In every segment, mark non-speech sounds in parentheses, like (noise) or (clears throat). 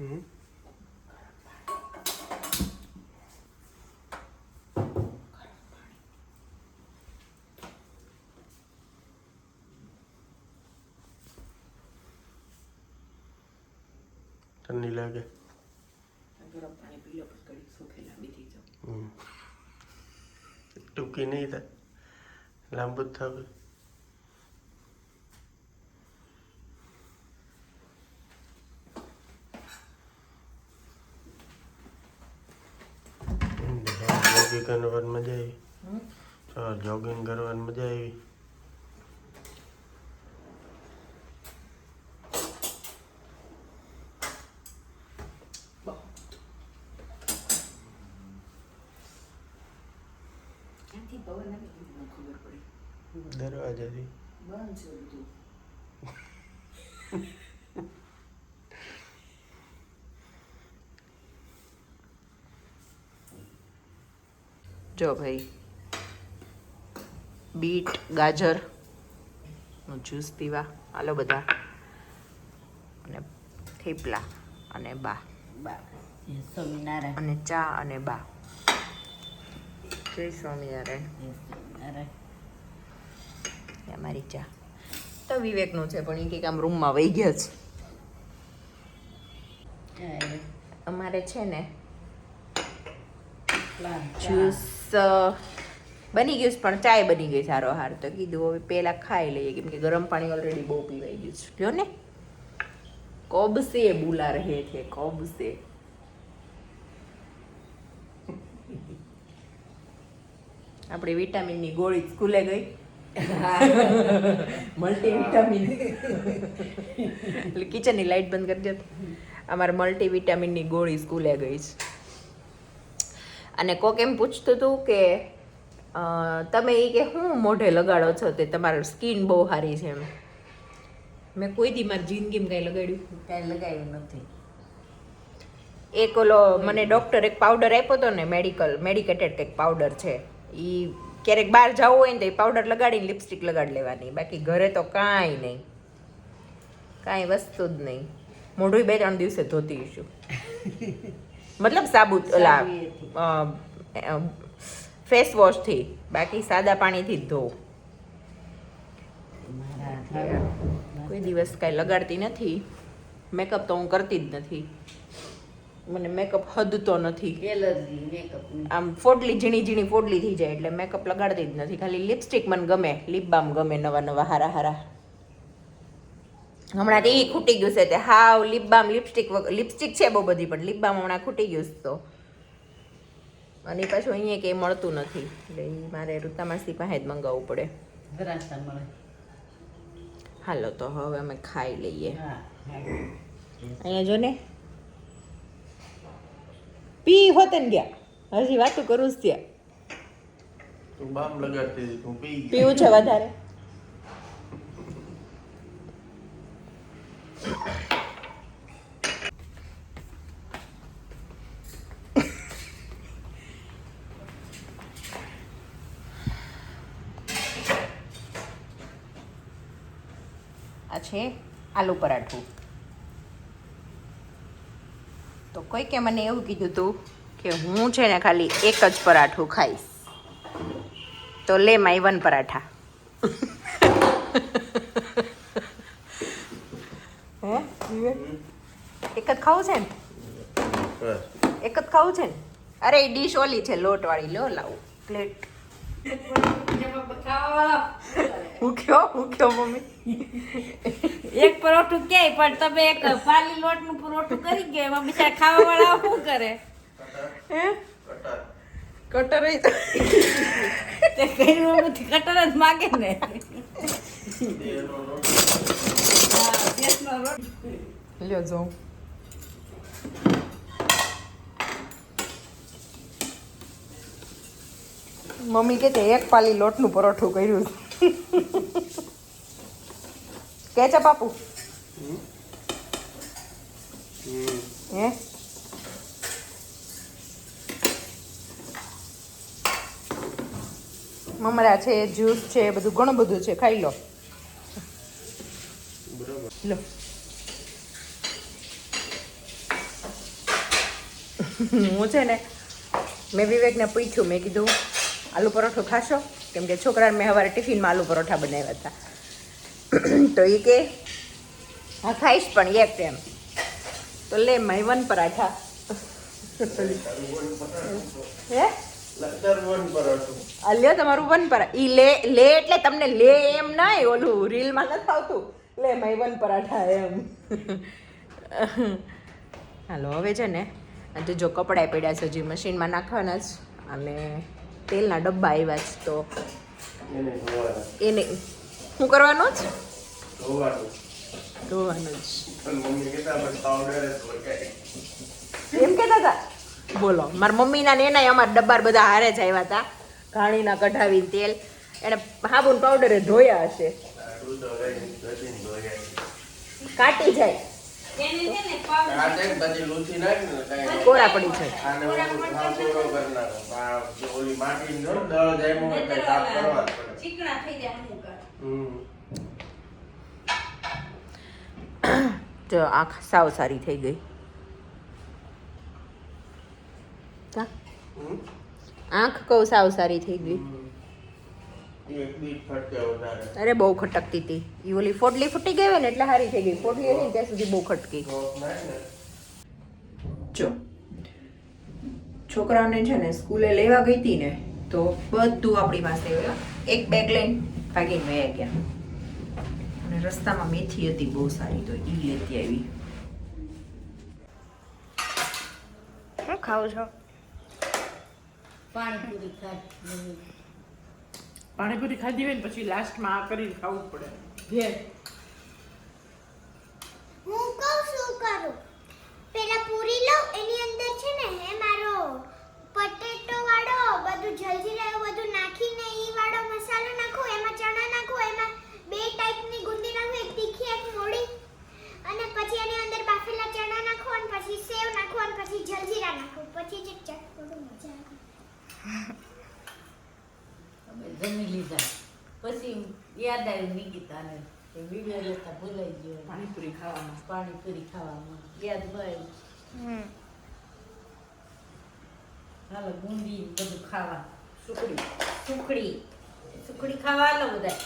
હમ ઠંડી લાગે. ગરમ પાણી પી લો પછી ઘડીક સુખે લાંબી થઈ જાવ ટૂંકી નહીં થાય. લાંબુ જ થશે જોગિંગ કરવાની મજા આવી. ચાલ જોગિંગ કરવાની મજા આવી. દરવાજાથી. બંધ છે બધું. જો ભાઈ. બીટ ગાજરનું જ્યુસ પીવા. હાલો બધા. અને થેપલા અને બા. અને ચા અને બા. જય સ્વામિનારાયણ. અમારી ચા. તો વિવેકનું છે પણ એ કંઈક આમ રૂમમાં વહી ગયા છે. અમારે છે ને જ્યુસ બની ગયું છે પણ ચાય બની ગઈ સારો હાર તો કીધું હવે પહેલાં ખાઈ લઈએ કેમ કે ગરમ પાણી ઓલરેડી બહુ પીવાઈ ગયું છે. લ્યો ને. કોબ સે બુલા રહે છે કોબ સે. આપણી વિટામિનની ગોળી સ્કૂલે ગઈ. (laughs) મલ્ટી વિટામિન (laughs) એટલે કિચનની લાઈટ બંધ કરી દે. અમારે મલ્ટી વિટામિનની ગોળી સ્કૂલે ગઈ છે. અને કોક એમ પૂછતું હતું કે તમે એ કે હું મોઢે લગાડો છો તે તમારી સ્કિન બહુ સારી છે એમ. મેં કોઈ દી મારી જિંદગીમાં કાંઈ લગાડ્યું. કાંઈ લગાવ્યું નથી. એક ઓલો મને ડૉક્ટર એક પાવડર આપ્યો હતો ને મેડિકલ મેડિકેટેડ કંઈક પાવડર છે. એ ક્યારેક બહાર જવું હોય ને તો એ પાવડર લગાડીને લિપસ્ટિક લગાડી લેવાની. બાકી ઘરે તો કાંઈ નહીં. કાંઈ વસ્તુ જ નહીં. મોઢું બે ત્રણ દિવસે ધોતી છું (laughs) મતલબ સાબુત ઓલા ફેસ વોશથી બાકી સાદા પાણીથી જ ધો કોઈ દિવસ કાંઈ લગાડતી નથી. મેકઅપ તો હું કરતી જ નથી. મને મેકઅપ હદતો નથી. આમ ફોડલી ઝીણી ઝીણી ફોડલી થઈ જાય એટલે મેકઅપ લગાડતી જ નથી. ખાલી લિપસ્ટિક મને ગમે લિપ બામ ગમે નવા નવા હારા હારા. હમણાં તો એ ખૂટી ગયું છે તે હાવ લિપ બામ લિપસ્ટિક લિપસ્ટિક છે બહુ બધી પણ લિપ બામ હમણાં ખૂટી ગયું છે તો. અને પાછું અહીંયા કંઈ મળતું નથી. એટલે એ મારે ઋતામાસી પાસે જ મંગાવવું પડે. હાલો તો હવે અમે ખાઈ લઈએ. અહીંયા જો ને. પી હોતન ગયા. હજી વાતું કરું જ ત્યાં. હતી. પીવું છે વધારે? આ છે આલુ પરાઠું. તો કોઈકે મને એવું કીધું હતું કે હું છે ને ખાલી એક જ પરાઠું ખાઈશ. તો લે માય વન પરાઠા. (laughs) હે એક જ ખાવું છે ને? એક જ ખાવું છે ને? અરે એ ડીશ ઓલી છે લોટ વાળી લો લાવું પ્લેટ. હું કયો? હું કયો મમ્મી? એક પરોઠું કે પણ તમે એક પાલી લોટનું પરોઠું કરી ગયા એમાં બિચારા ખાવા વાળા શું કરે? હે? કટાર. તે કર્યું નથી કટર જ માગે ને. લ્યો જાઉં. મમ્મી કે છે, એક પાલી લોટનું પરોઠું કર્યું કે આપું બાપુ હે? મમરા છે, જ્યુસ છે બધું ઘણું બધું છે, ખાઈ લો. લો. હું છે ને, મેં વિવેકને પૂછ્યું, મેં કીધું આલુ પરોઠો ખાશો? કેમ કે છોકરાને મેં સવારે ટિફિનમાં આલુ પરોઠા બનાવ્યા હતા. (clears throat) તો એ કે, હા, ખાઈશ પણ એક એમ તો લે માય વન પરાઠા. (laughs) હે? લખતર વન પરોઠું આ લ્યો તમારું વન પર, ઈ લે લે એટલે તમને લે એમ ના ઓલું રીલમાં નથી આવતું લે માય વન પરાઠા એમ. (laughs) હાલો, હવે છે ને આ તો જો કપડાં પડ્યા છે, હજી મશીનમાં નાખવાના જ. અને તેલના ડબ્બા આવ્યા છે તો એને શું કરવાનું જ ધોવાનું. જ. એમ કેતા હતા? બોલો મારા મમ્મીના ને એના અમારા ડબ્બા બધા હારે જ આવ્યા હતા. ઘાણીના કઢાવીને તેલ. એને સાબુન પાવડરે ધોયા હશે. કાટી જાય. કોરા પડી ઓલી માટી નો દળ જાય એટલે કરવા ચીકણા થઈ જાય અમુક જો આંખ સાવ સારી થઈ ગઈ. આંખ કહું સાવ સારી થઈ ગઈ એક બીટ ફટકે વધારે અરે બહુ ખટકતી હતી. ઈ ઓલી ફોટલી ફૂટી ગઈ હોય ને એટલે હારી થઈ ગઈ. ફોટલી હતી ને ત્યાં સુધી બહુ ખટકી. જો છોકરાઓને છે ને સ્કૂલે લેવા ગઈ હતી ને તો બધું આપણી પાસે એક બેગ લઈને ભાગીને વયા ગયા. અને રસ્તામાં મેથી હતી બહુ સારી તો ઈ લેતી આવી. શું ખાવ છો? પાણીપુરી ખાય પાણીપુરી ખાધી હોય ને પછી લાસ્ટમાં આ કરીને ખાવું પડે. ઘેર હું કહું શું કરું પેલા પૂરી લઉં એની અંદર છે ને હે મારો પટેટો વાળો બધું જલજીરા એવું બધું નાખીને ઈ વાળો મસાલો નાખું એમાં ચણા નાખું એમાં બે ટાઈપની ગુંદી નાખું એક તીખી એક મોડી અને પછી એની અંદર બાફેલા ચણા નાખું અને પછી સેવ નાખું અને પછી જલજીરા નાખું પછી જે ચટપટું મજા આવે અમે જમી લીધા પછી યાદ આવ્યું કે વીડિયો જોતા ભૂલાઈ ગયો. પાણીપુરી ખાવામાં. પાણીપુરી ખાવામાં. યાદ ન હાલો બુંદી બધું ખાવા. સુખડી. સુખડી. સુખડી ખાવા હાલો બધા.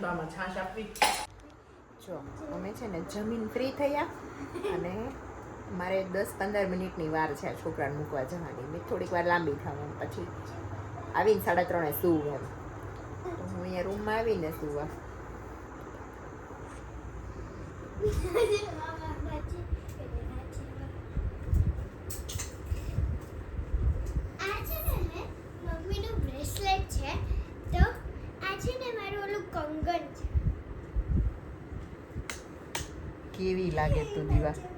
બામાં છાશ આપવી. જો અમે છે ને જમીન ફ્રી થયા અને મારે દસ પંદર મિનિટની વાર છે આ છોકરાને મૂકવા જવાની. મેં થોડીક વાર લાંબી થવાનું પછી આવીને સાડા ત્રણે સૂવું એમ. હું અહીંયા રૂમમાં આવીને સૂવા. છે બ્રેસલેટ તો આ છે ને મારું ઓલું કંગન છે. કેવી લાગે તું દીવા?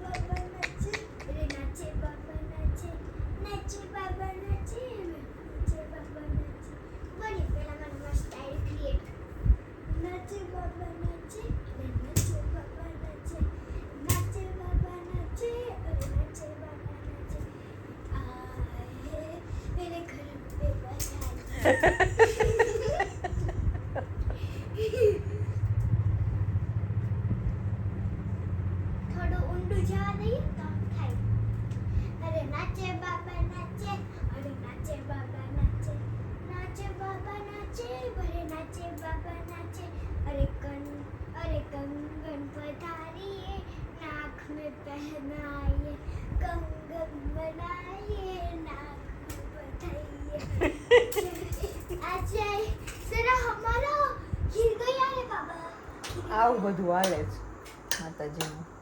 પહેનાઈએ કંગન બનાઈએ નાક બધાઈએ આજે સરા હમારા ગીર આવું બધું હાલે છે માતાજીનું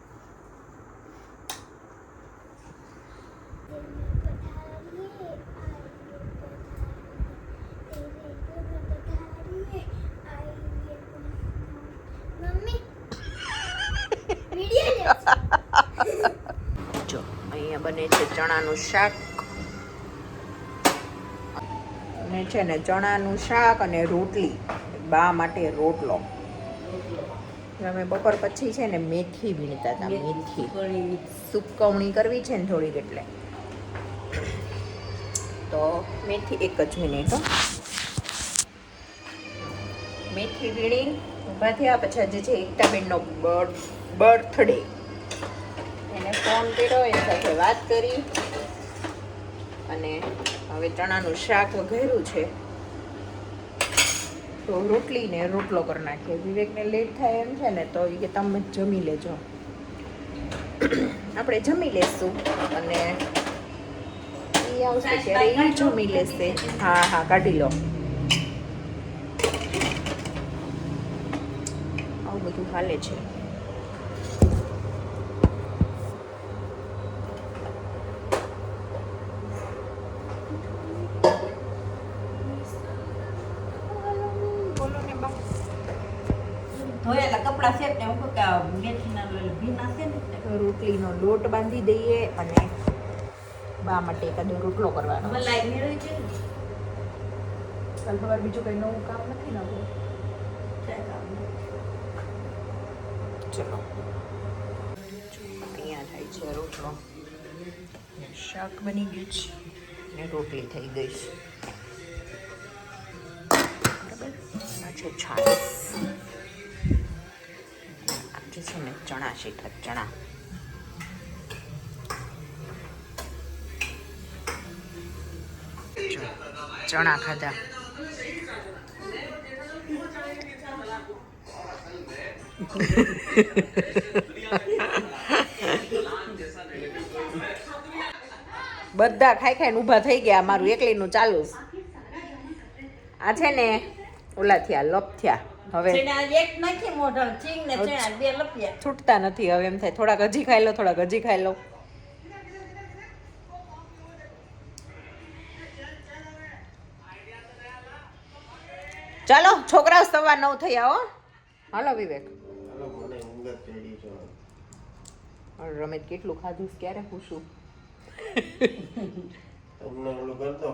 ચણાનું શાક. અને છે ને ચણાનું શાક અને રોટલી બા માટે રોટલો. અમે બપોર પછી છે ને મેથી વીણતા હતા મેથી સુકવણી કરવી છે ને થોડીક એટલે. તો મેથી એક જ મિનિટ. મેથી વીણી ઊભા થયા પછી આજે છે એકતાબેનનો બર્થડે. એને ફોન કર્યો, એની સાથે વાત કરી. અને હવે ચણાનું શાક વઘેરું છે. તો રોટલી ને રોટલો કરી નાખીએ. વિવેકને લેટ થાય એમ છે ને, તો એ કે તમે જમી લેજો. આપણે જમી લેશું અને એ આવશે એ જમી લેશે. હા હા, કાઢી લો. આવું બધું હાલે છે. રોટલીનો લોટ બાંધી દઈએ અને બા માટે એકાદો રોટલો કરવાનો. કાલ સવાર બીજું કંઈ નવું કામ નથી નવું ચલો. અહીંયા થાય છે રોટલો. શાક બની ગયું છે ને રોટલી થઈ ગઈ છે. બરાબર? આ છે છાશ. આજે છે ને ચણા શીખર ચણા જો, ચણા ખાધા. બધા ખાઈ ખાઈને ઊભા થઈ ગયા મારું એકલીનું ચાલુ. આ છે ને ઓલા થયા લપ થયા. હવે છૂટતા નથી હવે એમ થાય થોડાક હજી ખાઈ લો થોડાક હજી ખાઈ લો. ચાલો છોકરાઓ સવા નવ થઈ આવો હાલો વિવેક. રમેશ કેટલું ખાધું ક્યારે પૂછું તમને ઓલું કરતો.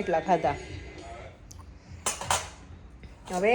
એટલા ખાધા. હવે